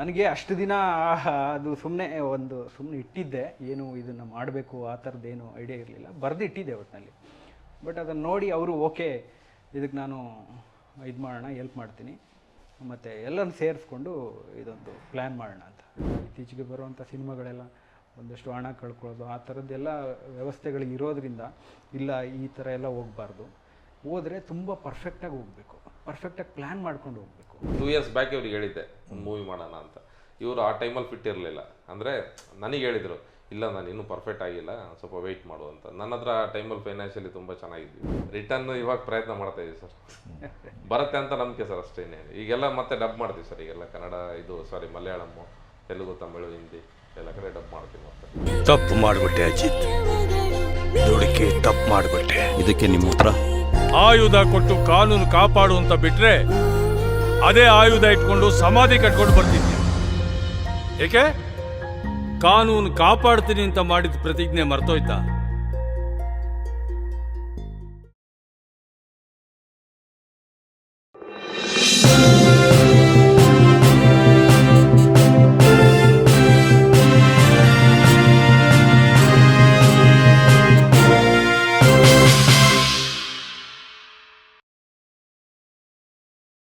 ನನಗೆ ಅಷ್ಟು ದಿನ ಅದು ಸುಮ್ಮನೆ ಒಂದು ಸುಮ್ಮನೆ ಇಟ್ಟಿದ್ದೆ. ಏನು ಇದನ್ನು ಮಾಡಬೇಕು, ಆ ಥರದ್ದೇನು ಐಡಿಯಾ ಇರಲಿಲ್ಲ. ಬರೆದು ಇಟ್ಟಿದ್ದೆ ಒಟ್ಟಿನಲ್ಲಿ ಬಟ್ ಅದನ್ನು ನೋಡಿ ಅವರು, ಓಕೆ, ಇದಕ್ಕೆ ನಾನು ಇದು ಮಾಡೋಣ ಎಲ್ಪ್ ಮಾಡ್ತೀನಿ. ಮತ್ತು ಎಲ್ಲರೂ ಸೇರಿಸ್ಕೊಂಡು ಇದೊಂದು ಪ್ಲ್ಯಾನ್ ಮಾಡೋಣ ಅಂತ. ಇತ್ತೀಚೆಗೆ ಬರುವಂಥ ಸಿನಿಮಾಗಳೆಲ್ಲ, ಒಂದಷ್ಟು ಹಣ ಕಳ್ಕೊಳ್ಳೋದು, ಆ ಥರದ್ದೆಲ್ಲ ವ್ಯವಸ್ಥೆಗಳು ಇರೋದ್ರಿಂದ, ಇಲ್ಲ, ಈ ಥರ ಎಲ್ಲ ಹೋಗಬಾರ್ದು. ಹೋದರೆ ತುಂಬ ಪರ್ಫೆಕ್ಟಾಗಿ ಹೋಗಬೇಕು. ಪರ್ಫೆಕ್ಟಾಗಿ ಪ್ಲ್ಯಾನ್ ಮಾಡ್ಕೊಂಡು ಹೋಗಬೇಕು. ಟೂ ಇಯರ್ಸ್ ಬ್ಯಾಕ್ ಇವ್ರಿಗೆ ಹೇಳಿದ್ದೆ ಒಂದು ಮೂವಿ ಮಾಡೋಣ ಅಂತ. ಇವರು ಆ ಟೈಮಲ್ಲಿ ಫಿಟ್ ಇರಲಿಲ್ಲ. ಅಂದರೆ ನನಗೆ ಹೇಳಿದರು ಇಲ್ಲ ನಾನು ಇನ್ನೂ ಪರ್ಫೆಕ್ಟ್ ಆಗಿಲ್ಲ ಸ್ವಲ್ಪ ವೆಯ್ಟ್ ಮಾಡು ಅಂತ. ನನ್ನ ಹತ್ರ ಆ ಟೈಮಲ್ಲಿ ಫೈನಾನ್ಷಿಯಲಿ ತುಂಬ ಚೆನ್ನಾಗಿದ್ವಿ. ರಿಟರ್ನ್ ಇವಾಗ ಪ್ರಯತ್ನ ಮಾಡ್ತಾ ಇದ್ದೀವಿ ಸರ್. ಬರುತ್ತೆ ಅಂತ ನಂಬಿಕೆ ಸರ್ ಅಷ್ಟೇ ಇನ್ನೇನು. ಈಗೆಲ್ಲ ಮತ್ತೆ ಡಬ್ ಮಾಡ್ತೀವಿ ಸರ್. ಈಗೆಲ್ಲ ಕನ್ನಡ ಇದು ಸಾರಿ ಮಲಯಾಳಮ್ಮು ತೆಲುಗು ತಮಿಳು ಹಿಂದಿ ಎಲ್ಲ ಕಡೆ ಡಬ್ ಮಾಡ್ತೀವಿ ಮತ್ತೆ. ತಪ್ಪು ಮಾಡಿಬಿಟ್ಟೆ ಅಜಿತ್. ದುಡುಕಿ ತಪ್ಪು ಮಾಡಿಬಿಟ್ಟೆ. ಇದಕ್ಕೆ ನಿಮ್ಮ ಉತ್ತರ? ಆಯುಧ ಕೊಟ್ಟು ಕಾನೂನು ಕಾಪಾಡು ಅಂತ ಬಿಟ್ರೆ ಅದೇ ಆಯುಧ ಇಟ್ಕೊಂಡು ಸಮಾಧಿ ಕಟ್ಕೊಂಡು ಬರ್ತಿದ್ದೆ. ಏಕೆ? ಕಾನೂನು ಕಾಪಾಡ್ತೀನಿ ಅಂತ ಮಾಡಿದ ಪ್ರತಿಜ್ಞೆ ಮರ್ತೋಯ್ತಾ?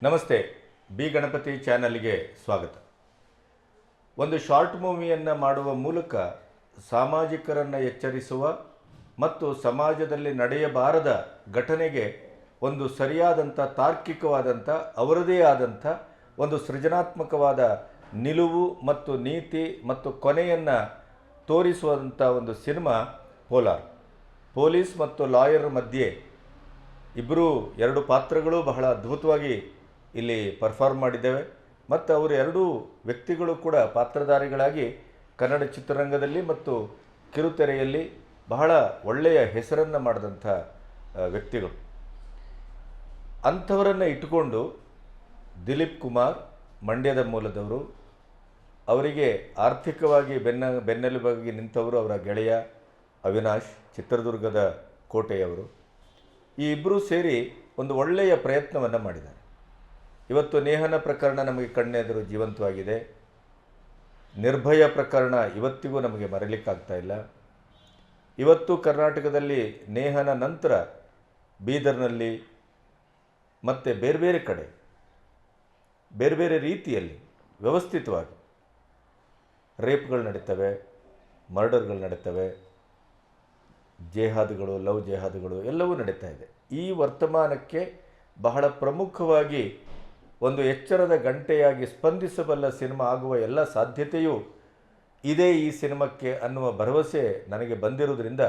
ನಮಸ್ತೆ, ಬಿ ಗಣಪತಿ ಚಾನಲ್ಗೆ ಸ್ವಾಗತ. ಒಂದು ಶಾರ್ಟ್ ಮೂವಿಯನ್ನು ಮಾಡುವ ಮೂಲಕ ಸಾಮಾಜಿಕರನ್ನು ಎಚ್ಚರಿಸುವ ಮತ್ತು ಸಮಾಜದಲ್ಲಿ ನಡೆಯಬಾರದ ಘಟನೆಗೆ ಒಂದು ಸರಿಯಾದಂಥ, ತಾರ್ಕಿಕವಾದಂಥ, ಅವರದೇ ಆದಂಥ ಒಂದು ಸೃಜನಾತ್ಮಕವಾದ ನಿಲುವು ಮತ್ತು ನೀತಿ ಮತ್ತು ಕೊನೆಯನ್ನು ತೋರಿಸುವಂಥ ಒಂದು ಸಿನಿಮಾ ಪೋಲಾರ್ ಪೊಲೀಸ್ ಮತ್ತು ಲಾಯರ್ ಮಧ್ಯೆ ಇಬ್ಬರೂ ಎರಡು ಪಾತ್ರಗಳು ಬಹಳ ಅದ್ಭುತವಾಗಿ ಇಲ್ಲಿ ಪರ್ಫಾರ್ಮ್ ಮಾಡಿದ್ದೇವೆ. ಮತ್ತು ಅವರು ಎರಡೂ ವ್ಯಕ್ತಿಗಳು ಕೂಡ ಪಾತ್ರಧಾರಿಗಳಾಗಿ ಕನ್ನಡ ಚಿತ್ರರಂಗದಲ್ಲಿ ಮತ್ತು ಕಿರುತೆರೆಯಲ್ಲಿ ಬಹಳ ಒಳ್ಳೆಯ ಹೆಸರನ್ನು ಮಾಡಿದಂಥ ವ್ಯಕ್ತಿಗಳು. ಅಂಥವರನ್ನು ಇಟ್ಟುಕೊಂಡು ದಿಲೀಪ್ ಕುಮಾರ್ ಮಂಡ್ಯದ ಮೂಲದವರು, ಅವರಿಗೆ ಆರ್ಥಿಕವಾಗಿ ಬೆನ್ನ, ಬೆನ್ನೆಲುಬಾಗಿ ನಿಂತವರು ಅವರ ಗೆಳೆಯ ಅವಿನಾಶ್ ಚಿತ್ರದುರ್ಗದ ಕೋಟೆಯವರು. ಈ ಇಬ್ಬರೂ ಸೇರಿ ಒಂದು ಒಳ್ಳೆಯ ಪ್ರಯತ್ನವನ್ನು ಮಾಡಿದ್ದಾರೆ. ಇವತ್ತು ನೇಹನ ಪ್ರಕರಣ ನಮಗೆ ಕಣ್ಣೆದುರು ಜೀವಂತವಾಗಿದೆ. ನಿರ್ಭಯ ಪ್ರಕರಣ ಇವತ್ತಿಗೂ ನಮಗೆ ಮರಲಿಕ್ಕಾಗ್ತಾ ಇಲ್ಲ. ಇವತ್ತು ಕರ್ನಾಟಕದಲ್ಲಿ ನೇಹನ ನಂತರ ಬೀದರ್ನಲ್ಲಿ ಮತ್ತು ಬೇರೆ ಬೇರೆ ಕಡೆ, ಬೇರೆ ಬೇರೆ ರೀತಿಯಲ್ಲಿ ವ್ಯವಸ್ಥಿತವಾಗಿ ರೇಪ್ಗಳು ನಡೀತವೆ, ಮರ್ಡರ್ಗಳು ನಡೀತವೆ, ಜೇಹಾದ್ಗಳು, ಲವ್ ಜೇಹಾದ್ಗಳು ಎಲ್ಲವೂ ನಡೀತಾ ಇದೆ. ಈ ವರ್ತಮಾನಕ್ಕೆ ಬಹಳ ಪ್ರಮುಖವಾಗಿ ಒಂದು ಎಚ್ಚರದ ಗಂಟೆಯಾಗಿ ಸ್ಪಂದಿಸಬಲ್ಲ ಸಿನಿಮಾ ಆಗುವ ಎಲ್ಲ ಸಾಧ್ಯತೆಯೂ ಇದೆ ಈ ಸಿನಿಮಾಕ್ಕೆ ಅನ್ನುವ ಭರವಸೆ ನನಗೆ ಬಂದಿರುವುದರಿಂದ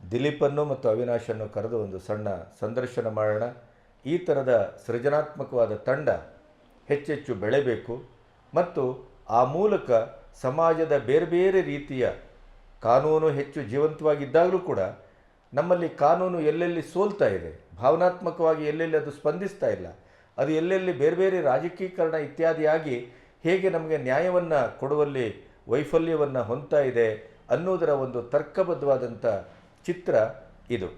ದಿಲೀಪನ್ನು ಮತ್ತು ಅವಿನಾಶನ್ನು ಕರೆದು ಒಂದು ಸಣ್ಣ ಸಂದರ್ಶನ ಮಾಡೋಣ. ಈ ಥರದ ಸೃಜನಾತ್ಮಕವಾದ ತಂಡ ಹೆಚ್ಚೆಚ್ಚು ಬೆಳೆಬೇಕು ಮತ್ತು ಆ ಮೂಲಕ ಸಮಾಜದ ಬೇರೆ ಬೇರೆ ರೀತಿಯ ಕಾನೂನು ಹೆಚ್ಚು ಜೀವಂತವಾಗಿದ್ದಾಗಲೂ ಕೂಡ ನಮ್ಮಲ್ಲಿ ಕಾನೂನು ಎಲ್ಲೆಲ್ಲಿ ಸೋಲ್ತಾ ಇದೆ, ಭಾವನಾತ್ಮಕವಾಗಿ ಎಲ್ಲೆಲ್ಲಿ ಅದು ಸ್ಪಂದಿಸ್ತಾ ಇಲ್ಲ ಅದು ಎಲ್ಲೆಲ್ಲಿ ಬೇರೆ ಬೇರೆ ರಾಜಕೀಕರಣ ಇತ್ಯಾದಿಯಾಗಿ ಹೇಗೆ ನಮಗೆ ನ್ಯಾಯವನ್ನು ಕೊಡುವಲ್ಲಿ ವೈಫಲ್ಯವನ್ನು ಹೊಂದ್ತಾ ಇದೆ ಅನ್ನೋದರ ಒಂದು ತರ್ಕಬದ್ಧವಾದಂಥ ಚಿತ್ರ ಇದು.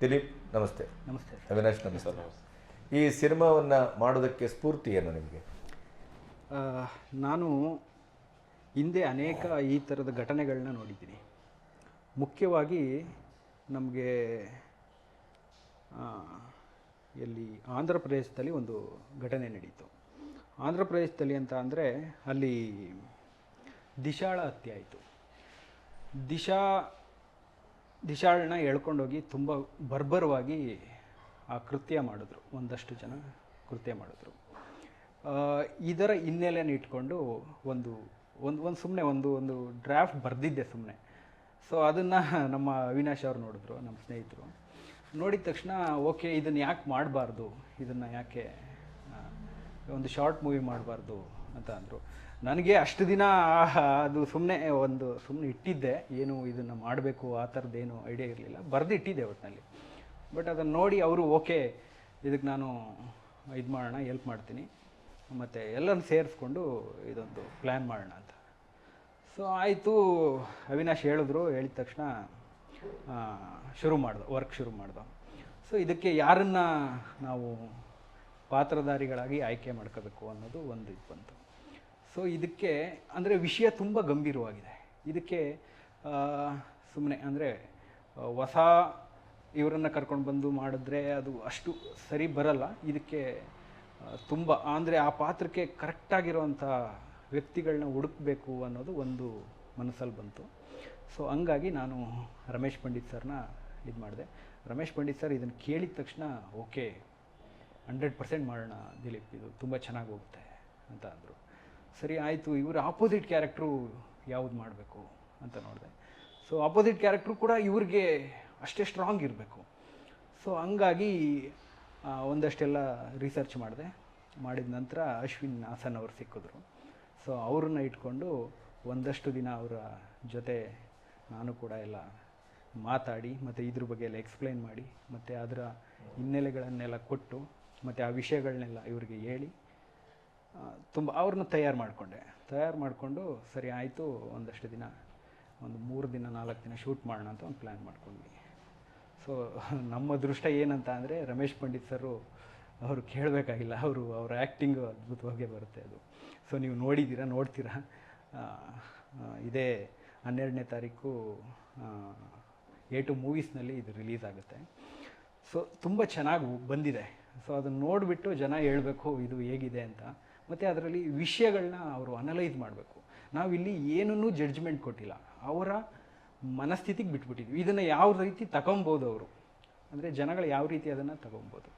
ದಿಲೀಪ್ ನಮಸ್ತೆ. ನಮಸ್ತೆ. ಅವಿನಾಶ್ ನಮಸ್ತೆ. ಈ ಸಿನಿಮಾವನ್ನು ಮಾಡೋದಕ್ಕೆ ಸ್ಫೂರ್ತಿ ಏನು ನಿಮಗೆ? ನಾನು ಹಿಂದೆ ಅನೇಕ ಈ ಥರದ ಘಟನೆಗಳನ್ನ ನೋಡಿದ್ದೀನಿ. ಮುಖ್ಯವಾಗಿ ನಮಗೆ ಎಲ್ಲಿ ಆಂಧ್ರ ಪ್ರದೇಶದಲ್ಲಿ ಒಂದು ಘಟನೆ ನಡೀತು. ಆಂಧ್ರ ಪ್ರದೇಶದಲ್ಲಿ ಅಂತ ಅಂದರೆ ಅಲ್ಲಿ ದಿಶಾಳ ಹತ್ಯೆ ಆಯಿತು. ದಿಶಾ, ದಿಶಾಳನ್ನ ಎಳ್ಕೊಂಡೋಗಿ ತುಂಬ ಬರ್ಬರವಾಗಿ ಆ ಕೃತ್ಯ ಮಾಡಿದ್ರು. ಒಂದಷ್ಟು ಜನ ಕೃತ್ಯ ಮಾಡಿದ್ರು. ಇದರ ಹಿನ್ನೆಲೆಯನ್ನು ಇಟ್ಕೊಂಡು ಒಂದು ಒಂದು ಒಂದು ಸುಮ್ಮನೆ ಒಂದು ಒಂದು ಡ್ರಾಫ್ಟ್ ಬರೆದಿದ್ದೆ ಸುಮ್ಮನೆ ಸೊ ಅದನ್ನು ನಮ್ಮ ಅವಿನಾಶ್ ಅವ್ರು ನೋಡಿದ್ರು, ನಮ್ಮ ಸ್ನೇಹಿತರು. ನೋಡಿದ ತಕ್ಷಣ, ಓಕೆ, ಇದನ್ನು ಯಾಕೆ ಮಾಡಬಾರ್ದು? ಇದನ್ನು ಯಾಕೆ ಒಂದು ಶಾರ್ಟ್ ಮೂವಿ ಮಾಡಬಾರ್ದು ಅಂತ ಅಂದರು. ನನಗೆ ಅಷ್ಟು ದಿನ ಅದು ಸುಮ್ಮನೆ ಒಂದು ಸುಮ್ಮನೆ ಇಟ್ಟಿದ್ದೆ. ಏನು ಇದನ್ನು ಮಾಡಬೇಕು, ಆ ಥರದ್ದೇನು ಐಡಿಯಾ ಇರಲಿಲ್ಲ. ಬರೆದು ಇಟ್ಟಿದ್ದೆ ಒಟ್ಟಿನಲ್ಲಿ ಬಟ್ ಅದನ್ನು ನೋಡಿ ಅವರು, ಓಕೆ ಇದಕ್ಕೆ ನಾನು ಇದು ಮಾಡೋಣ ಎಲ್ಪ್ ಮಾಡ್ತೀನಿ. ಮತ್ತು ಎಲ್ಲರನ್ನು ಸೇರಿಸ್ಕೊಂಡು ಇದೊಂದು ಪ್ಲ್ಯಾನ್ ಮಾಡೋಣ ಅಂತ. ಸೊ ಆಯಿತು, ಅವಿನಾಶ್ ಹೇಳಿದ್ರು. ಹೇಳಿದ ತಕ್ಷಣ ಶುರು ಮಾಡ್ದ ವರ್ಕ್ ಶುರು ಮಾಡ್ದ. ಸೊ ಇದಕ್ಕೆ ಯಾರನ್ನು ನಾವು ಪಾತ್ರಧಾರಿಗಳಾಗಿ ಆಯ್ಕೆ ಮಾಡ್ಕೋಬೇಕು ಅನ್ನೋದು ಒಂದು ಇದು ಬಂತು. ಸೊ ಇದಕ್ಕೆ ಅಂದರೆ ವಿಷಯ ತುಂಬ ಗಂಭೀರವಾಗಿದೆ. ಇದಕ್ಕೆ ಸುಮ್ಮನೆ ಅಂದರೆ ಹೊಸ ಇವರನ್ನು ಕರ್ಕೊಂಡು ಬಂದು ಮಾಡಿದ್ರೆ ಅದು ಅಷ್ಟು ಸರಿ ಬರಲ್ಲ. ಇದಕ್ಕೆ ತುಂಬ ಅಂದರೆ ಆ ಪಾತ್ರಕ್ಕೆ ಕರೆಕ್ಟಾಗಿರೋವಂಥ ವ್ಯಕ್ತಿಗಳನ್ನ ಹುಡುಕಬೇಕು ಅನ್ನೋದು ಒಂದು ಮನಸ್ಸಲ್ಲಿ ಬಂತು. ಸೊ ಹಂಗಾಗಿ ನಾನು ರಮೇಶ್ ಪಂಡಿತ್ ಸರ್ನ ಇದು ಮಾಡಿದೆ. ರಮೇಶ್ ಪಂಡಿತ್ ಸರ್ ಇದನ್ನು ಕೇಳಿದ ತಕ್ಷಣ, ಓಕೆ, ಹಂಡ್ರೆಡ್ ಪರ್ಸೆಂಟ್ ಮಾಡೋಣ ದಿಲೀಪ್, ಇದು ತುಂಬ ಚೆನ್ನಾಗಿ ಹೋಗುತ್ತೆ, ಅಂತ ಅಂದರು. ಸರಿ, ಆಯಿತು, ಇವರು ಆಪೋಸಿಟ್ ಕ್ಯಾರೆಕ್ಟ್ರು ಯಾವ್ದು ಮಾಡಬೇಕು ಅಂತ ನೋಡಿದೆ. ಸೊ ಆಪೋಸಿಟ್ ಕ್ಯಾರೆಕ್ಟ್ರು ಕೂಡ ಇವ್ರಿಗೆ ಅಷ್ಟೇ ಸ್ಟ್ರಾಂಗ್ ಇರಬೇಕು. ಸೊ ಹಂಗಾಗಿ ಒಂದಷ್ಟೆಲ್ಲ ರಿಸರ್ಚ್ ಮಾಡಿದೆ. ಮಾಡಿದ ನಂತರ ಅಶ್ವಿನ್ ಹಾಸನ್ ಅವರು ಸಿಕ್ಕಿದ್ರು. ಸೊ ಅವ್ರನ್ನ ಇಟ್ಕೊಂಡು ಒಂದಷ್ಟು ದಿನ ಅವರ ಜೊತೆ ನಾನು ಕೂಡ ಎಲ್ಲ ಮಾತಾಡಿ ಮತ್ತು ಇದ್ರ ಬಗ್ಗೆ ಎಲ್ಲ ಎಕ್ಸ್ಪ್ಲೈನ್ ಮಾಡಿ ಮತ್ತು ಅದರ ಹಿನ್ನೆಲೆಗಳನ್ನೆಲ್ಲ ಕೊಟ್ಟು ಮತ್ತು ಆ ವಿಷಯಗಳನ್ನೆಲ್ಲ ಇವರಿಗೆ ಹೇಳಿ ತುಂಬ ಅವ್ರನ್ನ ತಯಾರು ಮಾಡಿಕೊಂಡೆ. ತಯಾರು ಮಾಡಿಕೊಂಡು ಸರಿ ಆಯಿತು, ಒಂದಷ್ಟು ದಿನ, ಒಂದು ಮೂರು ದಿನ, ನಾಲ್ಕು ದಿನ ಶೂಟ್ ಮಾಡೋಣ ಅಂತ ಒಂದು ಪ್ಲ್ಯಾನ್ ಮಾಡ್ಕೊಂಡ್ವಿ. ಸೊ ನಮ್ಮ ದೃಷ್ಟ ಏನಂತ ಅಂದರೆ ರಮೇಶ್ ಪಂಡಿತ್ ಸರು ಅವರು ಕೇಳಬೇಕಾಗಿಲ್ಲ, ಅವರು ಅವರ ಆ್ಯಕ್ಟಿಂಗು ಅದ್ಭುತವಾಗೇ ಬರುತ್ತೆ ಅದು. ಸೊ ನೀವು ನೋಡಿದ್ದೀರಾ, ನೋಡ್ತೀರಾ? ಇದೇ ಹನ್ನೆರಡನೇ ತಾರೀಕು ಎ ಟು ಮೂವೀಸ್ನಲ್ಲಿ ಇದು ರಿಲೀಸ್ ಆಗುತ್ತೆ. ಸೊ ತುಂಬ ಚೆನ್ನಾಗಿ ಬಂದಿದೆ. ಸೊ ಅದನ್ನು ನೋಡಿಬಿಟ್ಟು ಜನ ಹೇಳಬೇಕು, ಇದು ಹೇಗಿದೆ ಅಂತ. ಮತ್ತು ಅದರಲ್ಲಿ ವಿಷಯಗಳನ್ನ ಅವರು ಅನಲೈಸ್ ಮಾಡಬೇಕು. ನಾವಿಲ್ಲಿ ಏನನ್ನೂ ಜಡ್ಜ್ಮೆಂಟ್ ಕೊಟ್ಟಿಲ್ಲ. ಅವರ ಮನಸ್ಥಿತಿಗೆ ಬಿಟ್ಬಿಟ್ಟಿದ್ವಿ. ಇದನ್ನು ಯಾವ ರೀತಿ ತಗೊಬೋದು ಅವರು? ಅಂದರೆ ಜನಗಳು ಯಾವ ರೀತಿ ಅದನ್ನು ತಗೊಬೋದು?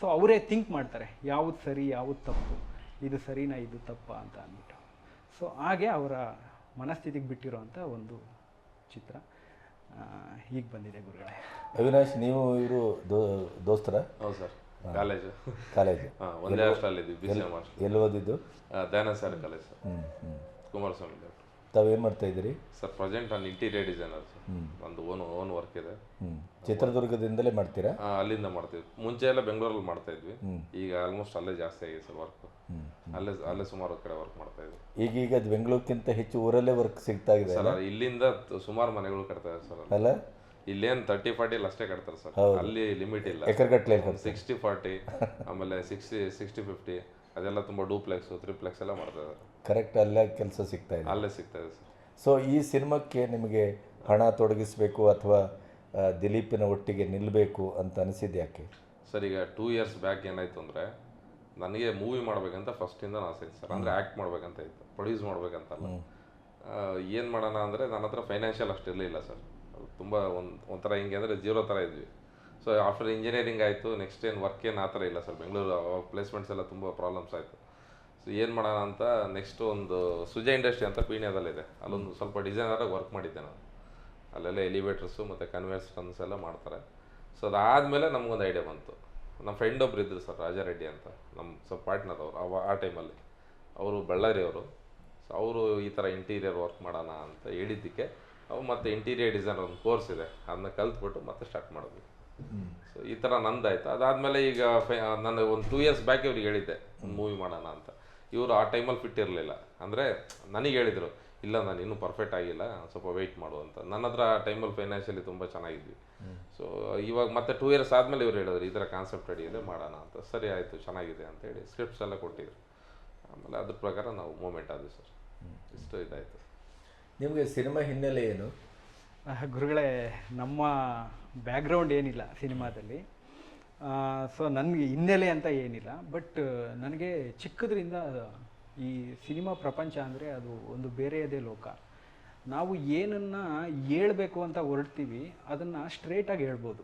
ಸೊ ಅವರೇ ಥಿಂಕ್ ಮಾಡ್ತಾರೆ. ಯಾವುದು ಸರಿ, ಯಾವುದು ತಪ್ಪು? ಇದು ಸರಿನಾ, ಇದು ತಪ್ಪಾ ಅಂತ ಅಂದ್ಬಿಟ್ಟು. ಸೊ ಹಾಗೆ ಅವರ ಮನಸ್ಥಿತಿಗೆ ಬಿಟ್ಟಿರೋವಂಥ ಒಂದು ಚಿತ್ರ. ಈಗ ಬಂದಿದೆ ಗುರುಗಳೇ. ಅವಿನಾಶ್ ನೀವು ಇವರು ದೋಸ್ತರ? ಹೌದು ಸರ್. ಕಾಲೇಜು. ಕಾಲೇಜು. ಒಂದೇ ಹಾಸ್ಟೆಲ್ ಇದ್ದೀವಿ ಎಲ್ಲಿ ಓದಿದ್ದು Dayananda sir college sir. Kumaraswamy layout. ತಾವೇನು ಮಾಡ್ತಾ ಇದ್ದೀರಿ? ಸರ್ ಪ್ರೆಸೆಂಟ್ ನಾನು ಇಂಟೀರಿಯರ್ ಡಿಸೈನರ್ ಸರ್. ಒಂದು ಓನ್ ಓನ್ ವರ್ಕ್ ಇದೆ. ಚಿತ್ರದುರ್ಗದಿಂದಲೇ ಮಾಡ್ತೀರಾ? ಆ, ಅಲ್ಲಿಂದ ಮಾಡ್ತೀವಿ. ಮುಂಚೆ ಎಲ್ಲ ಬೆಂಗಳೂರಲ್ಲಿ ಮಾಡ್ತಾ ಇದ್ವಿ. ಈಗ ಆಲ್ಮೋಸ್ಟ್ ಅಲ್ಲೇ ಜಾಸ್ತಿ ಆಗಿದೆ ಸರ್ ವರ್ಕ್ ಅಲ್ಲೇ ಅಲ್ಲೇ ಸುಮಾರು ಕಡೆ ವರ್ಕ್ ಮಾಡ್ತಾ ಇದ್ವಿ. ಈಗೀಗ ಅದು ಬೆಂಗಳೂರಿಗಿಂತ ಹೆಚ್ಚು ಊರಲ್ಲೇ ವರ್ಕ್ ಸಿಗ್ತಾ ಇದೆ ಸರ್ ಇಲ್ಲಿಂದ ತ- ಸುಮಾರು ಮನೆಗಳು ಕಟ್ತಾ ಇದೆ ಸರ್ ಅಲ್ಲಿ. ಅಲ್ಲ? ಇಲ್ಲೇನ್ ತರ್ಟಿ ಫಾರ್ಟಿ ಅಷ್ಟೇ ಕಟ್ತಾರೆ ಸರ್. ಅಲ್ಲಿ ಲಿಮಿಟ್ ಇಲ್ಲ. ಎಕರೆಗಟ್ಟಲೆ ಸಿಕ್ಸ್ಟಿ ಫಾರ್ಟಿ ಆಮೇಲೆ ಸಿಕ್ಸ್ಟಿ ಸಿಕ್ಸ್ಟಿ ಫಿಫ್ಟಿ ಅದೆಲ್ಲ ತುಂಬಾ ಡೂಪ್ಲೆಕ್ಸ್ ತ್ರಿಪ್ಲೆಕ್ಸ್ ಎಲ್ಲ ಮಾಡ್ತಾ ಇದ್ದಾರೆ ಕರೆಕ್ಟ್ ಅಲ್ಲೇ ಕೆಲಸ ಸಿಗ್ತಾ ಇದೆ. ಅಲ್ಲೇ ಸಿಗ್ತಾ ಇದೆ ಸರ್. ಸೊ ಈ ಸಿನಿಮಾಕ್ಕೆ ನಿಮಗೆ ಹಣ ತೊಡಗಿಸಬೇಕು ಅಥವಾ ದಿಲೀಪಿನ ಒಟ್ಟಿಗೆ ನಿಲ್ಲಬೇಕು ಅಂತ ಅನಿಸಿದ್ದು ಯಾಕೆ? ಸರ್ ಈಗ ಟೂ ಇಯರ್ಸ್ ಬ್ಯಾಕ್ ಏನಾಯ್ತು ಅಂದರೆ ನನಗೆ ಮೂವಿ ಮಾಡಬೇಕಂತ ಫಸ್ಟಿಂದ ಆಸೆ ಇತ್ತು ಸರ್. ಅಂದರೆ ಆ್ಯಕ್ಟ್ ಮಾಡಬೇಕಂತ ಇತ್ತು. ಪ್ರೊಡ್ಯೂಸ್ ಮಾಡಬೇಕಂತಲ್ಲ ಏನು ಮಾಡೋಣ ಅಂದರೆ ನನ್ನ ಹತ್ರ ಫೈನಾನ್ಷಿಯಲ್ ಅಷ್ಟು ಇರಲಿಲ್ಲ ಸರ್. ತುಂಬ ಒಂದು ಒಂಥರ ಹಿಂಗೆ ಅಂದರೆ ಜೀರೋ ಥರ ಇದ್ವಿ. ಸೊ ಆಫ್ಟರ್ ಇಂಜಿನಿಯರಿಂಗ್ ಆಯಿತು ನೆಕ್ಸ್ಟ್ ಏನು ವರ್ಕ್ ಏನು ಆ ಥರ ಇಲ್ಲ ಸರ್. ಬೆಂಗಳೂರು ಪ್ಲೇಸ್ಮೆಂಟ್ಸ್ ಎಲ್ಲ ತುಂಬ ಪ್ರಾಬ್ಲಮ್ಸ್ ಆಯಿತು. ಸೊ ಏನು ಮಾಡೋಣ ಅಂತ ನೆಕ್ಸ್ಟ್ ಒಂದು ಸುಜಯ ಇಂಡಸ್ಟ್ರಿ ಅಂತ ಪೀಣ್ಯದಲ್ಲಿದೆ. ಅಲ್ಲೊಂದು ಸ್ವಲ್ಪ ಡಿಸೈನರಾಗಿ ವರ್ಕ್ ಮಾಡಿದ್ದೆ ನಾನು. ಅಲ್ಲೆಲ್ಲ ಎಲಿವೇಟರ್ಸು ಮತ್ತು ಕನ್ವೇರ್ಸ್ ಟನ್ಸ್ ಎಲ್ಲ ಮಾಡ್ತಾರೆ. ಸೊ ಅದಾದಮೇಲೆ ನಮಗೊಂದು ಐಡಿಯಾ ಬಂತು. ನಮ್ಮ ಫ್ರೆಂಡ್ ಒಬ್ರು ಇದ್ದರು ಸರ್ ರಾಜಾರೆಡ್ಡಿ ಅಂತ. ನಮ್ಮ ಸ್ವಲ್ಪ ಪಾರ್ಟ್ನರ್ ಅವರು ಅವ ಆ ಟೈಮಲ್ಲಿ ಅವರು ಬಳ್ಳಾರಿ ಅವರು. ಸೊ ಅವರು ಈ ಥರ ಇಂಟೀರಿಯರ್ ವರ್ಕ್ ಮಾಡೋಣ ಅಂತ ಹೇಳಿದ್ದಕ್ಕೆ ಅವು ಮತ್ತೆ ಇಂಟೀರಿಯರ್ ಡಿಸೈನರ್ ಒಂದು ಕೋರ್ಸ್ ಇದೆ. ಅದನ್ನ ಕಲ್ತ್ಬಿಟ್ಟು ಮತ್ತೆ ಸ್ಟಾರ್ಟ್ ಮಾಡಿದ್ವಿ. ಸೊ ಈ ಥರ ನಂದಾಯ್ತು. ಅದಾದಮೇಲೆ ಈಗ ಫೈ ನಾನು ಒಂದು ಟೂ ಇಯರ್ಸ್ ಬ್ಯಾಕ್ ಇವ್ರಿಗೆ ಹೇಳಿದ್ದೆ ಒಂದು ಮೂವಿ ಮಾಡೋಣ ಅಂತ. ಇವರು ಆ ಟೈಮಲ್ಲಿ ಫಿಟ್ ಇರಲಿಲ್ಲ. ಅಂದರೆ ನನಗೆ ಹೇಳಿದರು ಇಲ್ಲ ನಾನು ಇನ್ನೂ ಪರ್ಫೆಕ್ಟ್ ಆಗಿಲ್ಲ ಸ್ವಲ್ಪ ವೆಯ್ಟ್ ಮಾಡು ಅಂತ. ನನ್ನ ಹತ್ರ ಆ ಟೈಮಲ್ಲಿ ಫೈನಾನ್ಷಿಯಲಿ ತುಂಬ ಚೆನ್ನಾಗಿದ್ವಿ. ಸೊ ಇವಾಗ ಮತ್ತೆ ಟೂ ಇಯರ್ಸ್ ಆದಮೇಲೆ ಇವ್ರು ಹೇಳಿದ್ರು ಈ ಥರ ಕಾನ್ಸೆಪ್ಟ್ ರೆಡಿ ಇದೆ ಮಾಡೋಣ ಅಂತ. ಸರಿ ಆಯಿತು ಚೆನ್ನಾಗಿದೆ ಅಂತ ಹೇಳಿ ಸ್ಕ್ರಿಪ್ಟ್ಸ್ ಎಲ್ಲ ಕೊಟ್ಟಿದ್ರು. ಆಮೇಲೆ ಅದ್ರ ಪ್ರಕಾರ ನಾವು ಮೂಮೆಂಟ್ ಆದ್ವಿ ಸರ್. ಇಷ್ಟು ಇದಾಯಿತು. ನಿಮಗೆ ಸಿನಿಮಾ ಹಿನ್ನೆಲೆ ಏನು? ಗುರುಗಳೇ ನಮ್ಮ ಬ್ಯಾಕ್ಗ್ರೌಂಡ್ ಏನಿಲ್ಲ ಸಿನಿಮಾದಲ್ಲಿ. ಸೊ ನನಗೆ ಹಿನ್ನೆಲೆ ಅಂತ ಏನಿಲ್ಲ ಬಟ್ ನನಗೆ ಚಿಕ್ಕದ್ರಿಂದ ಈ ಸಿನಿಮಾ ಪ್ರಪಂಚ ಅಂದರೆ ಅದು ಒಂದು ಬೇರೆಯದೇ ಲೋಕ. ನಾವು ಏನನ್ನು ಹೇಳ್ಬೇಕು ಅಂತ ಹೊರಡ್ತೀವಿ, ಅದನ್ನು ಸ್ಟ್ರೇಟಾಗಿ ಹೇಳ್ಬೋದು.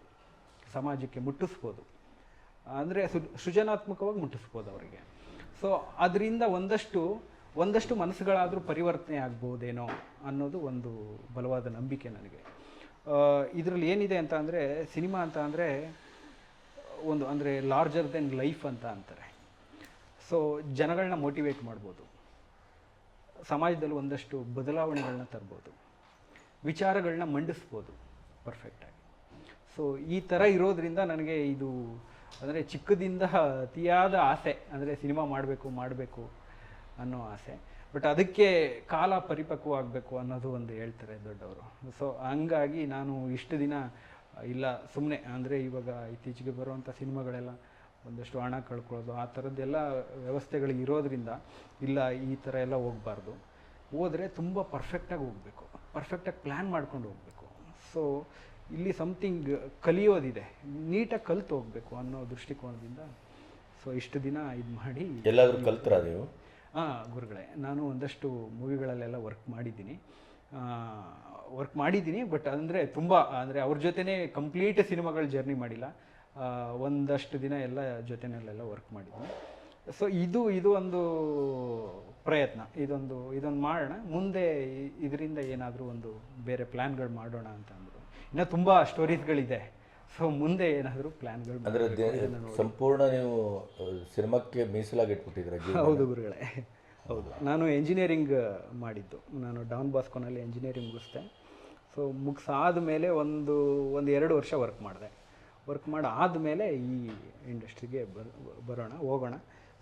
ಸಮಾಜಕ್ಕೆ ಮುಟ್ಟಿಸ್ಬೋದು. ಅಂದರೆ ಸೃಜನಾತ್ಮಕವಾಗಿ ಮುಟ್ಟಿಸ್ಬೋದು ಅವರಿಗೆ. ಸೊ ಅದರಿಂದ ಒಂದಷ್ಟು ಒಂದಷ್ಟು ಮನಸ್ಸುಗಳಾದರೂ ಪರಿವರ್ತನೆ ಆಗ್ಬೋದೇನೋ ಅನ್ನೋದು ಒಂದು ಬಲವಾದ ನಂಬಿಕೆ ನನಗೆ. ಇದರಲ್ಲಿ ಏನಿದೆ ಅಂತ ಅಂದರೆ, ಸಿನಿಮಾ ಅಂತ ಅಂದರೆ ಒಂದು ಅಂದರೆ ಲಾರ್ಜರ್ ದೆನ್ ಲೈಫ್ ಅಂತ ಅಂತಾರೆ. ಸೊ ಜನಗಳನ್ನ ಮೋಟಿವೇಟ್ ಮಾಡ್ಬೋದು. ಸಮಾಜದಲ್ಲಿ ಒಂದಷ್ಟು ಬದಲಾವಣೆಗಳನ್ನ ತರ್ಬೋದು. ವಿಚಾರಗಳನ್ನ ಮಂಡಿಸ್ಬೋದು ಪರ್ಫೆಕ್ಟಾಗಿ ಸೊ ಈ ಥರ ಇರೋದರಿಂದ ನನಗೆ ಇದು ಅಂದರೆ ಚಿಕ್ಕದಿಂದ ಅತಿಯಾದ ಆಸೆ ಅಂದರೆ ಸಿನಿಮಾ ಮಾಡಬೇಕು ಮಾಡಬೇಕು ಅನ್ನೋ ಆಸೆ. ಬಟ್ ಅದಕ್ಕೆ ಕಾಲ ಪರಿಪಕ್ವ ಆಗಬೇಕು ಅನ್ನೋದು ಒಂದು ಹೇಳ್ತಾರೆ ದೊಡ್ಡವರು. ಸೊ ಹಂಗಾಗಿ ನಾನು ಇಷ್ಟು ದಿನ ಇಲ್ಲ ಸುಮ್ಮನೆ ಅಂದರೆ ಇವಾಗ ಇತ್ತೀಚೆಗೆ ಬರುವಂಥ ಸಿನಿಮಾಗಳೆಲ್ಲ ಒಂದಷ್ಟು ಹಣ ಕಳ್ಕೊಳ್ಳೋದು ಆ ಥರದ್ದೆಲ್ಲ ವ್ಯವಸ್ಥೆಗಳು ಇರೋದ್ರಿಂದ ಇಲ್ಲ ಈ ಥರ ಎಲ್ಲ ಹೋಗಬಾರ್ದು. ಹೋದರೆ ತುಂಬ ಪರ್ಫೆಕ್ಟಾಗಿ ಹೋಗಬೇಕು ಪರ್ಫೆಕ್ಟಾಗಿ ಪ್ಲ್ಯಾನ್ ಮಾಡ್ಕೊಂಡು ಹೋಗಬೇಕು. ಸೊ ಇಲ್ಲಿ ಸಮಥಿಂಗ್ ಕಲಿಯೋದಿದೆ ನೀಟಾಗಿ ಕಲ್ತು ಹೋಗಬೇಕು ಅನ್ನೋ ದೃಷ್ಟಿಕೋನದಿಂದ. ಸೊ ಇಷ್ಟು ದಿನ ಇದು ಮಾಡಿ ಎಲ್ಲಾದರೂ ಕಲ್ತರ ನೀವು? ಹಾಂ ಗುರುಗಳೇ ನಾನು ಒಂದಷ್ಟು ಮೂವಿಗಳಲ್ಲೆಲ್ಲ ವರ್ಕ್ ಮಾಡಿದ್ದೀನಿ. ವರ್ಕ್ ಮಾಡಿದ್ದೀನಿ ಬಟ್ ಅಂದರೆ ತುಂಬ ಅಂದರೆ ಅವ್ರ ಜೊತೆನೇ ಕಂಪ್ಲೀಟ್ ಸಿನಿಮಾಗಳ ಜರ್ನಿ ಮಾಡಿಲ್ಲ. ಒಂದಷ್ಟು ದಿನ ಎಲ್ಲ ಜೊತೆನಲ್ಲೆಲ್ಲ ವರ್ಕ್ ಮಾಡಿದ್ದೀನಿ. ಸೊ ಇದು ಇದು ಒಂದು ಪ್ರಯತ್ನ. ಇದೊಂದು ಇದೊಂದು ಮಾಡೋಣ. ಮುಂದೆ ಇದರಿಂದ ಏನಾದರೂ ಒಂದು ಬೇರೆ ಪ್ಲ್ಯಾನ್ಗಳು ಮಾಡೋಣ ಅಂತ ಅಂದರು. ಇನ್ನೂ ತುಂಬ ಸ್ಟೋರೀಸ್ಗಳಿದೆ ಸೊ ಮುಂದೆ ಏನಾದರೂ ಪ್ಲ್ಯಾನ್ಗಳು ಅಂದರೆ ಸಂಪೂರ್ಣ ನೀವು ಸಿನಿಮಾಕ್ಕೆ ಮೀಸಲಾಗಿಟ್ಬಿಟ್ಟಿದ್ರೆ ಜೀವನ ಹೌದು ಗುರುಗಳೇ. ಹೌದು. ನಾನು ಎಂಜಿನಿಯರಿಂಗ್ ಮಾಡಿದ್ದು. ನಾನು ಡಾನ್ ಬಾಸ್ಕೋನಲ್ಲಿ ಎಂಜಿನಿಯರಿಂಗ್ ಮುಗಿಸ್ದೆ. ಸೊ ಮುಗಿಸಾದ ಮೇಲೆ ಒಂದು ಒಂದು ಎರಡು ವರ್ಷ ವರ್ಕ್ ಮಾಡಿದೆ. ವರ್ಕ್ ಮಾಡಿ ಆದಮೇಲೆ ಈ ಇಂಡಸ್ಟ್ರಿಗೆ ಬರೋಣ ಹೋಗೋಣ.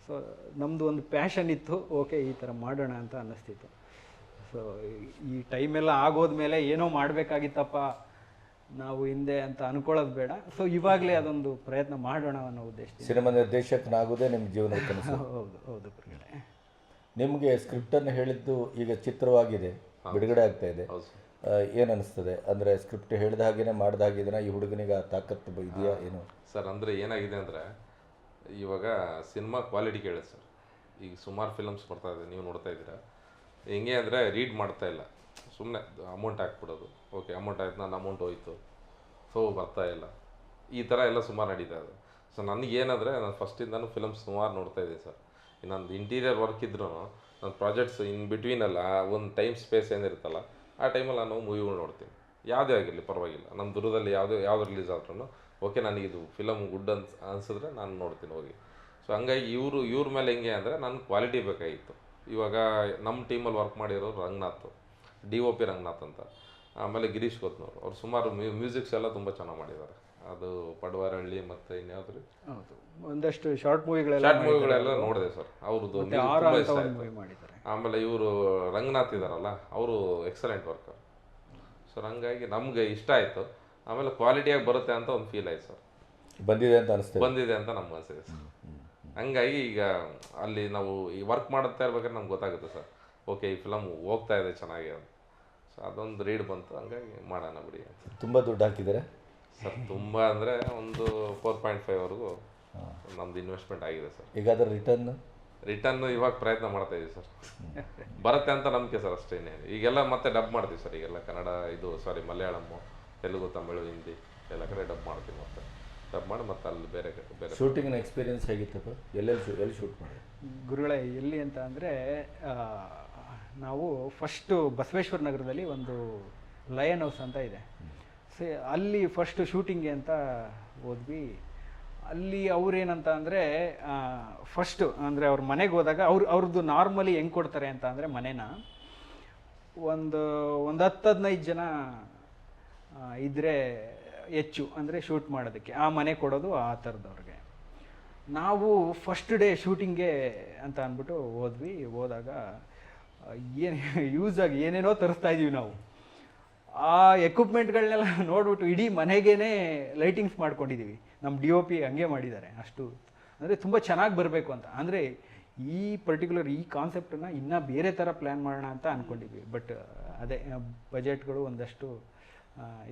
ಸೊ ನಮ್ಮದು ಒಂದು ಪ್ಯಾಷನ್ ಇತ್ತು. ಓಕೆ ಈ ಥರ ಮಾಡೋಣ ಅಂತ ಅನ್ನಿಸ್ತಿತ್ತು. ಸೊ ಈ ಟೈಮೆಲ್ಲ ಆಗೋದ್ಮೇಲೆ ಏನೋ ಮಾಡಬೇಕಾಗಿತ್ತಪ್ಪ. ನಾವು ಹಿಂದೆ ಅಂತ ಅನ್ಕೊಳ್ಳೋದು ಬೇಡ. ಸೊ ಇವಾಗಲೇ ಅದೊಂದು ಪ್ರಯತ್ನ ಮಾಡೋಣ ಅನ್ನೋ ಉದ್ದೇಶ ಸಿನಿಮಾ ನಿರ್ದೇಶಕನಾಗೋದೇ ನಿಮ್ಮ ಜೀವನ ಹೌದು ಹೌದು ನಿಮಗೆ ಸ್ಕ್ರಿಪ್ಟನ್ನು ಹೇಳಿದ್ದು ಈಗ ಚಿತ್ರವಾಗಿದೆ ಬಿಡುಗಡೆ ಆಗ್ತಾ ಇದೆ. ಏನು ಅನಿಸ್ತದೆ? ಅಂದರೆ ಸ್ಕ್ರಿಪ್ಟ್ ಹೇಳಿದ ಹಾಗೇನೆ ಮಾಡಿದ ಹಾಗಿದೆನಾ ಈ ಹುಡುಗನಿಗೆ ಆ ತಾಕತ್ತು ಇದೆಯಾ ಏನು? ಸರ್ ಅಂದರೆ ಏನಾಗಿದೆ ಅಂದರೆ ಇವಾಗ ಸಿನಿಮಾ ಕ್ವಾಲಿಟಿ ಕೇಳಿದೆ ಸರ್. ಈಗ ಸುಮಾರು ಫಿಲಮ್ಸ್ ಬರ್ತಾ ಇದೆ ನೀವು ನೋಡ್ತಾ ಇದ್ದೀರಾ. ಹೆಂಗೆ ಅಂದರೆ ರೀಡ್ ಮಾಡ್ತಾ ಇಲ್ಲ. ಸುಮ್ಮನೆ ಅಮೌಂಟ್ ಹಾಕ್ಬಿಡೋದು. ಓಕೆ ಅಮೌಂಟ್ ಆಯ್ತು ನನ್ನ ಅಮೌಂಟ್ ಹೋಯ್ತು. ಸೊ ಬರ್ತಾ ಇಲ್ಲ. ಈ ಥರ ಎಲ್ಲ ಸುಮಾರು ನಡೀತಾ ಇದೆ. ಸೊ ನನಗೇನಂದರೆ ನಾನು ಫಸ್ಟಿಂದನೂ ಫಿಲಮ್ಸ್ ಸುಮಾರು ನೋಡ್ತಾ ಇದ್ದೀನಿ ಸರ್. ನಂದು ಇಂಟೀರಿಯರ್ ವರ್ಕ್ ಇದ್ರೂ ನನ್ನ ಪ್ರಾಜೆಕ್ಟ್ಸ್ ಇನ್ ಬಿಟ್ವೀನಲ್ಲ ಒಂದು ಟೈಮ್ ಸ್ಪೇಸ್ ಏನಿರುತ್ತಲ್ಲ ಆ ಟೈಮಲ್ಲಿ ನಾನು ಮೂವಿಗಳು ನೋಡ್ತೀನಿ. ಯಾವುದೇ ಆಗಿರಲಿ, ಪರವಾಗಿಲ್ಲ. ನಮ್ಮ ದೂರದಲ್ಲಿ ಯಾವುದೇ, ಯಾವ್ದು ರಿಲೀಸ್ ಆದ್ರೂ ಓಕೆ ನನಗಿದು ಫಿಲಮ್ ಗುಡ್ ಅನ್ಸ್, ಅನಿಸಿದ್ರೆ ನಾನು ನೋಡ್ತೀನಿ ಹೋಗಿ. ಸೊ ಹಂಗಾಗಿ ಇವರು, ಇವ್ರ ಮೇಲೆ ಹೆಂಗೆ ಅಂದರೆ ನನ್ನ ಕ್ವಾಲಿಟಿ ಬೇಕಾಗಿತ್ತು. ಇವಾಗ ನಮ್ಮ ಟೀಮಲ್ಲಿ ವರ್ಕ್ ಮಾಡಿರೋರು Ranganath D O P Ranganath ಅಂತ. ಆಮೇಲೆ ಗಿರೀಶ್ ಕೊತ್ನೂರು ಅವ್ರು ಸುಮಾರು ಮ್ಯೂಸಿಕ್ಸ್ ಎಲ್ಲ ತುಂಬ ಚೆನ್ನಾಗಿ ಮಾಡಿದ್ದಾರೆ. ಅದು ಪಡವಾರಹಳ್ಳಿ ಮತ್ತೆ ಇನ್ಯಾವ್ದು ಹೌದು. ಒಂದಷ್ಟು ಶಾರ್ಟ್ ಮೂವಿಗಳೆಲ್ಲ ಶಾರ್ಟ್ ಮೂವಿಗಳೆಲ್ಲ ನೋಡಿದೆ ಸರ್. ಅವ್ರದ್ದು ಮತ್ತೆ ಆರ ಅಂತ ಒಂದು ಆಯ್ತು. ಮೂವಿ ಮಾಡಿದ್ದಾರೆ. ಆಮೇಲೆ ಇವರು ರಂಗನಾಥ್ ಇದ್ದಾರಲ್ಲ ಅವರು ಎಕ್ಸಲೆಂಟ್ ವರ್ಕರ್ ಸರ್ ಹಂಗಾಗಿ ನಮ್ಗೆ ಇಷ್ಟ ಆಯಿತು. ಆಮೇಲೆ ಕ್ವಾಲಿಟಿಯಾಗಿ ಬರುತ್ತೆ ಅಂತ ಒಂದು ಫೀಲ್ ಆಯ್ತು ಸರ್. ಬಂದಿದೆ ಅಂತ ಅನಿಸ್ತದೆ. ಬಂದಿದೆ ಅಂತ ನಮ್ಗೆ ಅನಿಸಿದೆ ಸರ್. ಹಂಗಾಗಿ ಈಗ ಅಲ್ಲಿ ನಾವು ಈ ವರ್ಕ್ ಮಾಡುತ್ತಾ ಇರ್ಬೇಕಾದ್ರೆ ನಮ್ಗೆ ಗೊತ್ತಾಗುತ್ತೆ ಸರ್. ಓಕೆ ಈ ಫಿಲಮ್ ಹೋಗ್ತಾ ಇದೆ ಚೆನ್ನಾಗಿ ಅಂತ. ಸೊ ಅದೊಂದು ರೀಡ್ ಬಂತು. ಹಂಗಾಗಿ ಮಾಡೋಣ ಬಿಡಿ ಅಂತ. ತುಂಬ ದುಡ್ಡು ಹಾಕಿದ್ದಾರೆ? ಸರ್ ತುಂಬ ಅಂದರೆ ಒಂದು ಫೋರ್ ಪಾಯಿಂಟ್ ಫೈವ್ವರೆಗೂ ನಮ್ದು ಇನ್ವೆಸ್ಟ್ಮೆಂಟ್ ಆಗಿದೆ ಸರ್. ಈಗ ಅದರ ರಿಟರ್ನ್ ರಿಟರ್ನ್ ಇವಾಗ ಪ್ರಯತ್ನ ಮಾಡ್ತಾ ಇದ್ದೀವಿ ಸರ್. ಬರುತ್ತೆ ಅಂತ ನಂಬಿಕೆ ಸರ್ ಅಷ್ಟೇ ಈಗೆಲ್ಲ ಮತ್ತೆ ಡಬ್ ಮಾಡ್ತೀವಿ ಸರ್ ಈಗೆಲ್ಲ ಕನ್ನಡ ಇದು ಸಾರಿ ಮಲಯಾಳಮ್ಮು ತೆಲುಗು ತಮಿಳು ಹಿಂದಿ ಎಲ್ಲ ಕಡೆ ಡಬ್ ಮಾಡ್ತೀವಿ ಮತ್ತೆ. ಡಬ್ ಮಾಡಿ ಮತ್ತೆ ಅಲ್ಲಿ ಬೇರೆ ಕಡೆ. ಬೇರೆ ಶೂಟಿಂಗ್ನ ಎಕ್ಸ್ಪೀರಿಯನ್ಸ್ ಹೇಗಿತ್ತಪ್ಪ ಎಲ್ಲೆಲ್ಲಿ ಶೂ ಎಲ್ಲಿ ಶೂಟ್ ಮಾಡಿ ಗುರುಗಳೇ ಎಲ್ಲಿ ಅಂತ ಅಂದರೆ ನಾವು ಫಸ್ಟು ಬಸವೇಶ್ವರ ನಗರದಲ್ಲಿ ಒಂದು ಲಯನ್ ಹೌಸ್ ಅಂತ ಇದೆ. ಸೇ, ಅಲ್ಲಿ ಫಸ್ಟ್ ಶೂಟಿಂಗ್ಗೆ ಅಂತ ಹೋದ್ವಿ. ಅಲ್ಲಿ ಅವ್ರೇನಂತ ಅಂದರೆ ಫಸ್ಟ್ ಅಂದರೆ ಅವ್ರ ಮನೆಗೆ ಹೋದಾಗ ಅವ್ರು ಅವ್ರದ್ದು ನಾರ್ಮಲಿ ಹೆಂಗೆ ಕೊಡ್ತಾರೆ ಅಂತ ಅಂದರೆ ಮನೇನ. ಒಂದು ಒಂದು ಹತ್ತು ಹದಿನೈದು ಜನ ಇದ್ದರೆ ಹೆಚ್ಚು ಅಂದರೆ ಶೂಟ್ ಮಾಡೋದಕ್ಕೆ. ಆ ಮನೆ ಕೊಡೋದು ಆ ಥರದವ್ರಿಗೆ. ನಾವು ಫಸ್ಟ್ ಡೇ ಶೂಟಿಂಗ್ಗೆ ಅಂತ ಅಂದ್ಬಿಟ್ಟು ಹೋದ್ವಿ. ಹೋದಾಗ, ಏನು ಯೂಸ್ ಆಗಿ ಏನೇನೋ ತರಿಸ್ತಾ ಇದೀವಿ ನಾವು. ಆ ಎಕ್ವಿಪ್ಮೆಂಟ್ಗಳನ್ನೆಲ್ಲ ನೋಡ್ಬಿಟ್ಟು ಇಡೀ ಮನೆಗೇನೆ ಲೈಟಿಂಗ್ಸ್ ಮಾಡ್ಕೊಂಡಿದ್ದೀವಿ ನಮ್ಮ ಡಿ ಒ ಪಿ ಹಂಗೆ ಮಾಡಿದ್ದಾರೆ ಅಷ್ಟು. ಅಂದರೆ ತುಂಬ ಚೆನ್ನಾಗಿ ಬರಬೇಕು ಅಂತ. ಅಂದರೆ ಈ ಪರ್ಟಿಕ್ಯುಲರ್ ಈ ಕಾನ್ಸೆಪ್ಟನ್ನು ಇನ್ನೂ ಬೇರೆ ಥರ ಪ್ಲ್ಯಾನ್ ಮಾಡೋಣ ಅಂತ ಅಂದ್ಕೊಂಡಿದ್ವಿ ಬಟ್ ಅದೇ ಬಜೆಟ್ಗಳು ಒಂದಷ್ಟು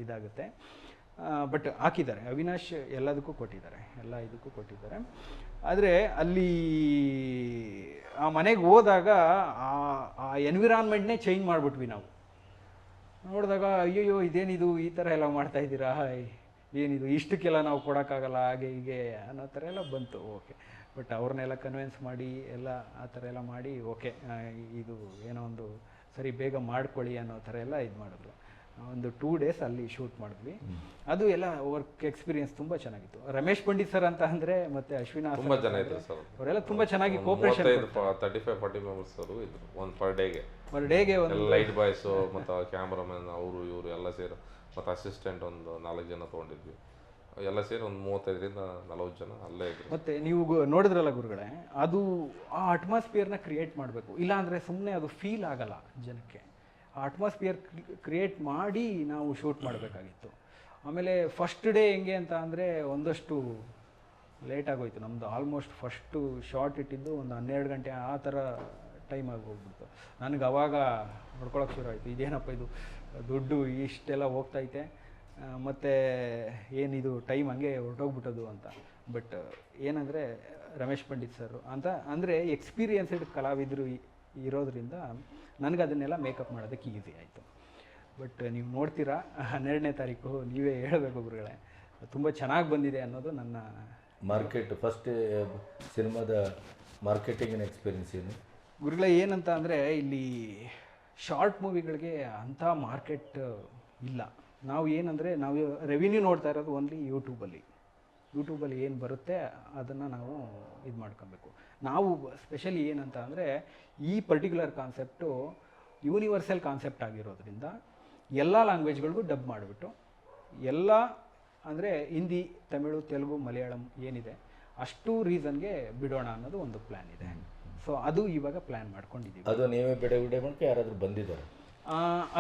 ಇದಾಗುತ್ತೆ. ಬಟ್ ಹಾಕಿದ್ದಾರೆ. ಅವಿನಾಶ್ ಎಲ್ಲದಕ್ಕೂ ಕೊಟ್ಟಿದ್ದಾರೆ. ಎಲ್ಲ ಇದಕ್ಕೂ ಕೊಟ್ಟಿದ್ದಾರೆ. ಆದರೆ ಅಲ್ಲಿ ಆ ಮನೆಗೆ ಹೋದಾಗ ಆ ಎನ್ವಿರಾನ್ಮೆಂಟ್ನೇ ಚೇಂಜ್ ಮಾಡಿಬಿಟ್ವಿ ನಾವು. ನೋಡಿದಾಗ, ಅಯ್ಯಯ್ಯೋ, ಇದೇನಿದು? ಈ ಥರ ಎಲ್ಲ ಮಾಡ್ತಾ ಇದ್ದೀರಾ? ಏನಿದು? ಇಷ್ಟಕ್ಕೆಲ್ಲ ನಾವು ಕೊಡೋಕ್ಕಾಗಲ್ಲ, ಹಾಗೆ ಹೀಗೆ ಅನ್ನೋ ಥರ ಎಲ್ಲ ಬಂತು, ಓಕೆ. ಬಟ್ ಅವ್ರನ್ನೆಲ್ಲ ಕನ್ವಿನ್ಸ್ ಮಾಡಿ, ಎಲ್ಲ ಆ ಥರ ಎಲ್ಲ ಮಾಡಿ, ಓಕೆ ಇದು ಏನೋ ಒಂದು ಸರಿ ಬೇಗ ಮಾಡ್ಕೊಳ್ಳಿ ಅನ್ನೋ ಥರ ಎಲ್ಲ ಇದು ಮಾಡಿದ್ರು. ಒಂದು ಟೂ ಡೇಸ್ ಅಲ್ಲಿ ಶೂಟ್ ಮಾಡಿದ್ವಿ. ಅದು ಎಲ್ಲ ವರ್ಕ್ ಎಕ್ಸ್ಪೀರಿಯನ್ಸ್ ತುಂಬ ಚೆನ್ನಾಗಿತ್ತು. ರಮೇಶ್ ಪಂಡಿತ್ ಸರ್ ಅಂತ ಅಂದ್ರೆ ಮತ್ತೆ ಅಶ್ವಿನ ತುಂಬಾ ಜನ ಇದ್ರು ಸರ್ ಅವರೆಲ್ಲ ತುಂಬ ಚೆನ್ನಾಗಿ cooperation thirty five forty members ಅವರು ಇದ್ರು. ಒಂದು ಪರ್ ಡೇಗೆ ಪರ್ ಡೇಗೆ ಒಂದು ಲೈಟ್ ಬಾಯ್ಸು ಮತ್ತು ಕ್ಯಾಮ್ರಾಮನ್ ಅವರು ಇವರು ಎಲ್ಲ ಸೇರಿ ಮತ್ತು ಅಸಿಸ್ಟೆಂಟ್ ಒಂದು ನಾಲ್ಕು ಜನ ತೊಗೊಂಡಿದ್ವಿ. ಎಲ್ಲ ಸೇರಿ ಒಂದು ಮೂವತ್ತೈದರಿಂದ ನಲವತ್ತು ಜನ ಅಲ್ಲೇ ಇದ್ರು. ಮತ್ತೆ ನೀವು ನೋಡಿದ್ರಲ್ಲ ಗುರುಗಳೇ ಅದು ಆ ಅಟ್ಮಾಸ್ಫಿಯರ್ನ ಕ್ರಿಯೇಟ್ ಮಾಡಬೇಕು. ಇಲ್ಲಾಂದರೆ ಸುಮ್ಮನೆ ಅದು ಫೀಲ್ ಆಗಲ್ಲ ಜನಕ್ಕೆ. ಅಟ್ಮಾಸ್ಫಿಯರ್ ಕ್ರಿಯೇಟ್ ಮಾಡಿ ನಾವು ಶೂಟ್ ಮಾಡಬೇಕಾಗಿತ್ತು. ಆಮೇಲೆ ಫಸ್ಟ್ ಡೇ ಹೆಂಗೆ ಅಂತ ಅಂದರೆ ಒಂದಷ್ಟು ಲೇಟ್ ಆಗೋಯ್ತು. ನಮ್ಮದು ಆಲ್ಮೋಸ್ಟ್ ಫಸ್ಟು ಶಾರ್ಟ್ ಇಟ್ಟಿದ್ದು ಒಂದು ಹನ್ನೆರಡು ಗಂಟೆ ಆ ಥರ ಟೈಮ್ ಆಗಿ ಹೋಗ್ಬಿಡ್ತು. ನನಗೆ ಅವಾಗ ನೋಡ್ಕೊಳಕ್ಕೆ ಶುರು ಆಯಿತು. ಇದೇನಪ್ಪ ಇದು? ದುಡ್ಡು ಇಷ್ಟೆಲ್ಲ ಹೋಗ್ತೈತೆ. ಮತ್ತು ಏನಿದು ಟೈಮ್ ಹಂಗೆ ಹೊರಟೋಗ್ಬಿಟ್ಟದು ಅಂತ. ಬಟ್ ಏನಂದರೆ ರಮೇಶ್ ಪಂಡಿತ್ ಸರ್ ಅಂತ, ಅಂದರೆ ಎಕ್ಸ್ಪೀರಿಯನ್ಸ್ಡ್ ಕಲಾವಿದರು ಇರೋದ್ರಿಂದ ನನಗೆ ಅದನ್ನೆಲ್ಲ ಮೇಕಪ್ ಮಾಡೋದಕ್ಕೆ ಈಸಿ ಆಯಿತು. ಬಟ್ ನೀವು ನೋಡ್ತೀರಾ ಹನ್ನೆರಡನೇ ತಾರೀಕು ನೀವೇ ಹೇಳಬೇಕು ಗುರುಗಳೇ ತುಂಬ ಚೆನ್ನಾಗಿ ಬಂದಿದೆ ಅನ್ನೋದು ನನ್ನ ಮಾರ್ಕೆಟ್ ಫಸ್ಟ್ ಸಿನಿಮಾದ ಮಾರ್ಕೆಟಿಂಗ್ ಎಕ್ಸ್ಪೀರಿಯನ್ಸ್ ಏನು? ಗುರುಗಳೇ ಏನಂತ ಅಂದರೆ ಇಲ್ಲಿ ಶಾರ್ಟ್ ಮೂವಿಗಳಿಗೆ ಅಂಥ ಮಾರ್ಕೆಟ್ ಇಲ್ಲ. ನಾವು ಏನಂದರೆ ನಾವು ರೆವಿನ್ಯೂ ನೋಡ್ತಾ ಇರೋದು ಓನ್ಲಿ ಯೂಟ್ಯೂಬಲ್ಲಿ ಯೂಟ್ಯೂಬಲ್ಲಿ ಏನು ಬರುತ್ತೆ ಅದನ್ನು ನಾವು ಇದು ಮಾಡ್ಕೊಬೇಕು. ನಾವು ಸ್ಪೆಷಲಿ ಏನಂತ ಅಂದರೆ ಈ ಪರ್ಟಿಕ್ಯುಲರ್ ಕಾನ್ಸೆಪ್ಟು ಯೂನಿವರ್ಸಲ್ ಕಾನ್ಸೆಪ್ಟ್ ಆಗಿರೋದ್ರಿಂದ ಎಲ್ಲ ಲ್ಯಾಂಗ್ವೇಜ್ಗಳಿಗೂ ಡಬ್ ಮಾಡಿಬಿಟ್ಟು ಎಲ್ಲ ಅಂದರೆ ಹಿಂದಿ ತಮಿಳು ತೆಲುಗು ಮಲಯಾಳಂ ಏನಿದೆ ಅಷ್ಟು ರೀಸನ್ಗೆ ಬಿಡೋಣ ಅನ್ನೋದು ಒಂದು ಪ್ಲ್ಯಾನ್ ಇದೆ. ಸೊ ಅದು ಇವಾಗ ಪ್ಲ್ಯಾನ್ ಮಾಡ್ಕೊಂಡಿದ್ದೀವಿ ಅದು ನೀವೇ ಬಿಡ ಬಿಡ ಯಾರಾದರೂ ಬಂದಿದ್ದಾರೆ?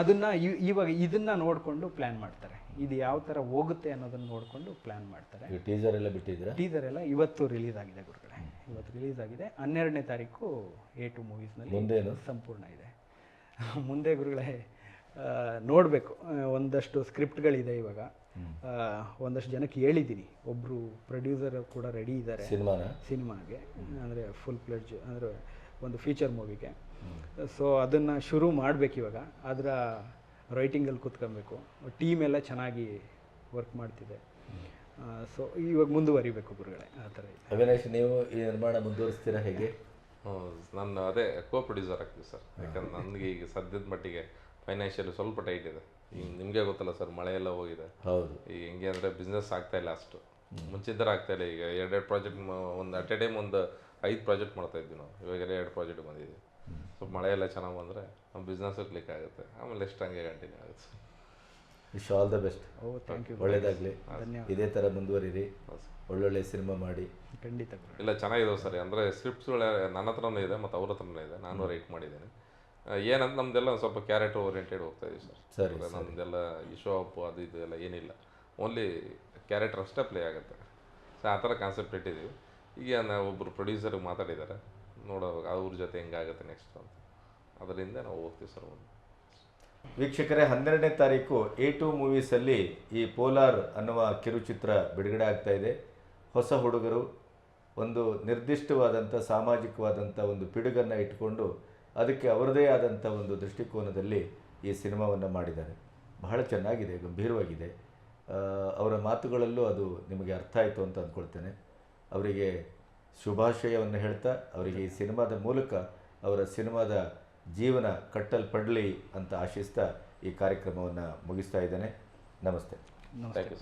ಅದನ್ನು ಇವಾಗ ಇದನ್ನು ನೋಡಿಕೊಂಡು ಪ್ಲ್ಯಾನ್ ಮಾಡ್ತಾರೆ. ಇದು ಯಾವ ಥರ ಹೋಗುತ್ತೆ ಅನ್ನೋದನ್ನು ನೋಡಿಕೊಂಡು ಪ್ಲ್ಯಾನ್ ಮಾಡ್ತಾರೆ. ಟೀಸರ್ ಎಲ್ಲ ಬಿಟ್ಟಿದ್ದೀರಾ? ಟೀಸರ್ ಎಲ್ಲ ಇವತ್ತು ರಿಲೀಸ್ ಆಗಿದೆ ಗುರುಗಳೇ ಇವತ್ತು ರಿಲೀಸ್ ಆಗಿದೆ. ಹನ್ನೆರಡನೇ ತಾರೀಕು ಎ ಟು ಮೂವೀಸ್ನಲ್ಲಿ ಸಂಪೂರ್ಣ ಇದೆ. ಮುಂದೆ ಗುರುಗಳೇ ನೋಡಬೇಕು. ಒಂದಷ್ಟು ಸ್ಕ್ರಿಪ್ಟ್ಗಳಿದೆ ಇವಾಗ. ಒಂದಷ್ಟು ಜನಕ್ಕೆ ಹೇಳಿದ್ದೀನಿ. ಒಬ್ಬರು ಪ್ರೊಡ್ಯೂಸರ್ ಕೂಡ ರೆಡಿ ಇದ್ದಾರೆ. ಸಿನಿಮಾ ಸಿನಿಮಾಗೆ. ಅಂದರೆ ಫುಲ್ ಪ್ಲೆಡ್ಜ್ ಅಂದರೆ ಒಂದು ಫೀಚರ್ ಮೂವಿಗೆ ಸೊ ಅದನ್ನು ಶುರು ಮಾಡಬೇಕು ಇವಾಗ. ಅದರ ರೈಟಿಂಗಲ್ಲಿ ಕೂತ್ಕೊಬೇಕು. ಟೀಮ್ ಎಲ್ಲ ಚೆನ್ನಾಗಿ ವರ್ಕ್ ಮಾಡ್ತಿದೆ. ಸೊ ಇವಾಗ ಮುಂದುವರಿಬೇಕು ಗುರುಗಳೇ ಆ ಥರ ಇದೆ. ಅವಿನಾಶ್ ನೀವು ಈ ನಿರ್ಮಾಣ ಮುಂದುವರಿಸ್ತೀರಾ ಹೇಗೆ? ನಾನು ಅದೇ ಕೋ ಪ್ರೊಡ್ಯೂಸರ್ ಆಗ್ತೀವಿ ಸರ್. ಯಾಕಂದ್ರೆ ನನಗೆ ಈಗ ಸದ್ಯದ ಮಟ್ಟಿಗೆ ಫೈನಾನ್ಷಿಯಲ್ ಸ್ವಲ್ಪ ಟೈಟ್ ಇದೆ. ಈಗ ನಿಮಗೆ ಗೊತ್ತಲ್ಲ ಸರ್ ಮಳೆ ಎಲ್ಲ ಹೋಗಿದೆ. ಹೌದು. ಈಗ ಹೆಂಗೆ ಅಂದರೆ ಬಿಸ್ನೆಸ್ ಆಗ್ತಾ ಇಲ್ಲ ಅಷ್ಟು. ಮುಂಚಿದ್ದರೆ ಆಗ್ತಾ ಇಲ್ಲ ಈಗ ಎರಡೆರಡು ಪ್ರಾಜೆಕ್ಟ್ ಒಂದು ಅಟ್ ಎ ಟೈಮ್ ಒಂದು ಐದು ಪ್ರಾಜೆಕ್ಟ್ ಮಾಡ್ತಾ ಇದ್ವಿ ನಾವು. ಇವಾಗೆಲ್ಲ ಎರಡು ಪ್ರಾಜೆಕ್ಟ್ ಬಂದಿದ್ವಿ ಸ್ವಲ್ಪ ಮಳೆ ಎಲ್ಲ ಚೆನ್ನಾಗಿ ಬಂದರೆ ನಮ್ಮ ಬಿಸ್ನೆಸ್ಸು ಕ್ಲಿಕ್ ಆಗುತ್ತೆ. ಆಮೇಲೆ ಎಷ್ಟು ಹಂಗೆ ಕಂಟಿನ್ಯೂ ಆಗುತ್ತೆ. Wish all the best oh thank you ಒಳ್ಳೇದಾಗಲಿ. ಧನ್ಯವಾದ. ಇದೇ ಥರ ಮುಂದುವರಿರಿ. ಒಳ್ಳೊಳ್ಳೆ ಸಿನಿಮಾ ಮಾಡಿ. ಖಂಡಿತ ಇಲ್ಲ ಚೆನ್ನಾಗಿದಾವೆ ಸರ್. ಅಂದರೆ ಸ್ಕ್ರಿಪ್ಟ್ಸ್ಗಳು ನನ್ನ ಹತ್ರನೂ ಇದೆ ಮತ್ತು ಅವ್ರ ಹತ್ರನೂ ಇದೆ. ನಾನು ರೈಟ್ ಮಾಡಿದ್ದೀನಿ. ಏನಂತ ನಮ್ದೆಲ್ಲ ಸ್ವಲ್ಪ ಕ್ಯಾರೆಕ್ಟರ್ ಓರಿಯೆಂಟೆಡ್ ಹೋಗ್ತಾ ಇದೀವಿ ಸರ್. ಸರಿ, ನಮ್ದೆಲ್ಲ ಈ ಶೋ ಅಪ್ ಅದು ಇದು ಎಲ್ಲ ಏನಿಲ್ಲ. ಓನ್ಲಿ ಕ್ಯಾರೆಕ್ಟರ್ ಅಷ್ಟೇ ಪ್ಲೇ ಆಗುತ್ತೆ. ಸೊ ಆ ಥರ ಕಾನ್ಸೆಪ್ಟ್ ಇಟ್ಟಿದ್ದೀವಿ. ಈಗ ನಾವು ಒಬ್ಬರು ಪ್ರೊಡ್ಯೂಸರ್ಗೆ ಮಾತಾಡಿದ್ದಾರೆ. ನೋಡೋ ಅವ್ರ ಜೊತೆ ಹೆಂಗಾಗುತ್ತೆ ನೆಕ್ಸ್ಟ್ ಅಂತ. ಅದರಿಂದ ನಾವು ಹೋಗ್ತೀವಿ ಸರ್ ಒಂದು. ವೀಕ್ಷಕರೇ, ಹನ್ನೆರಡನೇ ತಾರೀಕು ಎ ಟು ಮೂವೀಸಲ್ಲಿ ಈ ಪೋಲಾರ್ ಅನ್ನುವ ಕಿರುಚಿತ್ರ ಬಿಡುಗಡೆ ಆಗ್ತಾ ಇದೆ. ಹೊಸ ಹುಡುಗರು, ಒಂದು ನಿರ್ದಿಷ್ಟವಾದಂಥ ಸಾಮಾಜಿಕವಾದಂಥ ಒಂದು ಪಿಡುಗನ್ನು ಇಟ್ಕೊಂಡು ಅದಕ್ಕೆ ಅವರದೇ ಆದಂಥ ಒಂದು ದೃಷ್ಟಿಕೋನದಲ್ಲಿ ಈ ಸಿನಿಮಾವನ್ನು ಮಾಡಿದ್ದಾರೆ. ಬಹಳ ಚೆನ್ನಾಗಿದೆ, ಗಂಭೀರವಾಗಿದೆ. ಅವರ ಮಾತುಗಳಲ್ಲೂ ಅದು ನಿಮಗೆ ಅರ್ಥ ಆಯಿತು ಅಂತ ಅಂದ್ಕೊಳ್ತೇನೆ. ಅವರಿಗೆ ಶುಭಾಶಯವನ್ನು ಹೇಳ್ತಾ, ಅವರಿಗೆ ಈ ಸಿನಿಮಾದ ಮೂಲಕ ಅವರ ಸಿನಿಮಾದ ಜೀವನ ಕಟ್ಟಲ್ಪಡಲಿ ಅಂತ ಆಶಿಸ್ತಾ ಈ ಕಾರ್ಯಕ್ರಮವನ್ನು ಮುಗಿಸ್ತಾ ಇದ್ದೇನೆ. ನಮಸ್ತೆ. Thank you